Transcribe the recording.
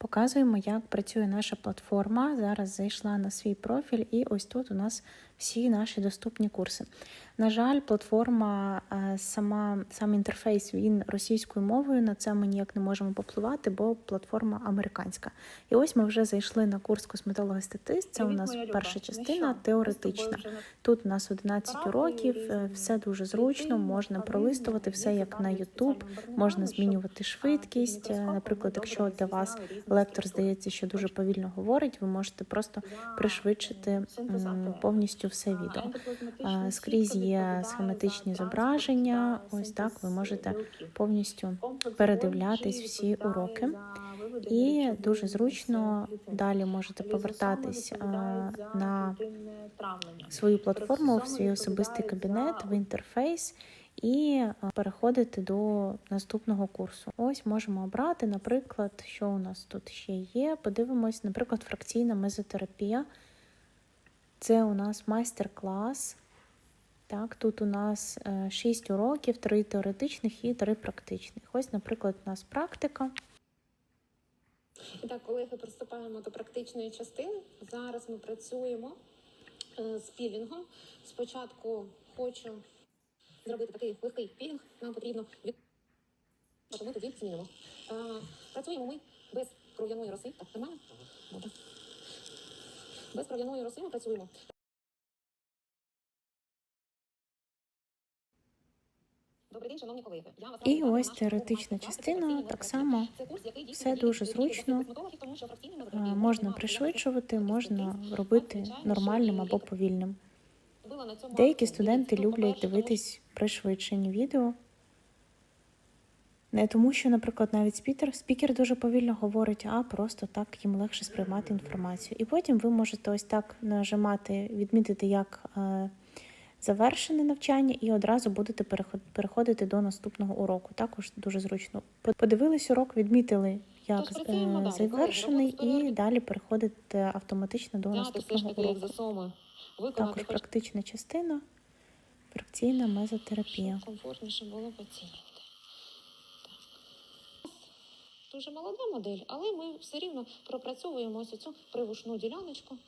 Показуємо, як працює наша платформа. Зараз зайшла на свій профіль, і ось тут у нас всі наші доступні курси. На жаль, платформа е, сама сам інтерфейс він російською мовою. На це ми ніяк не можемо попливати, бо платформа американська. І ось ми вже зайшли на курс косметолога статист. Це у нас Люба. перша Ну частина теоретична. вже Тут у нас 11 Правда, уроків, е, все дуже зручно, можна пролистувати все як на YouTube, можна змінювати швидкість. Е, Наприклад, якщо для вас лектор здається, що дуже повільно говорить, ви можете просто пришвидшити повністю все відео. Скрізь є схематичні зображення. Ось так ви можете повністю передивлятись всі уроки. І дуже зручно далі можете повертатись на свою платформу, в свій особистий кабінет, в інтерфейс і переходити до наступного курсу. Ось можемо обрати, наприклад, що у нас тут ще є. Подивимось, наприклад, фракційна мезотерапія. Це у нас майстер-клас. Так, тут у нас 6 уроків, 3 теоретичних і 3 практичних. Ось, наприклад, у нас практика. Так, колеги, приступаємо до практичної частини. Зараз ми працюємо е, з пілінгом. Спочатку хочу зробити такий легкий пілінг. Нам потрібно від Тобто ми тоді змінимо. Е, Працюємо ми без кров'яної роси. Так, нормально? Добре. Без кров'яної роси ми працюємо. І ось теоретична частина, так само все дуже зручно. А, Можна пришвидшувати, можна робити нормальним або повільним. Була на цьому Деякі студенти люблять дивитись пришвидшені відео. Не тому, що, наприклад, навіть спікер, спікер дуже повільно говорить, а просто так їм легше сприймати інформацію. І потім ви можете ось так нажимати, відмітити як е, завершене навчання, і одразу будете переход- переходити до наступного уроку. Також дуже зручно. По- Подивились урок, відмітили, як е, завершений, і далі переходите автоматично до наступного уроку. Виконати Також практична частина, фракційна мезотерапія. комфортніше було пацієнта. Дуже молода модель, але ми все рівно пропрацьовуємо ось цю привушну діляночку.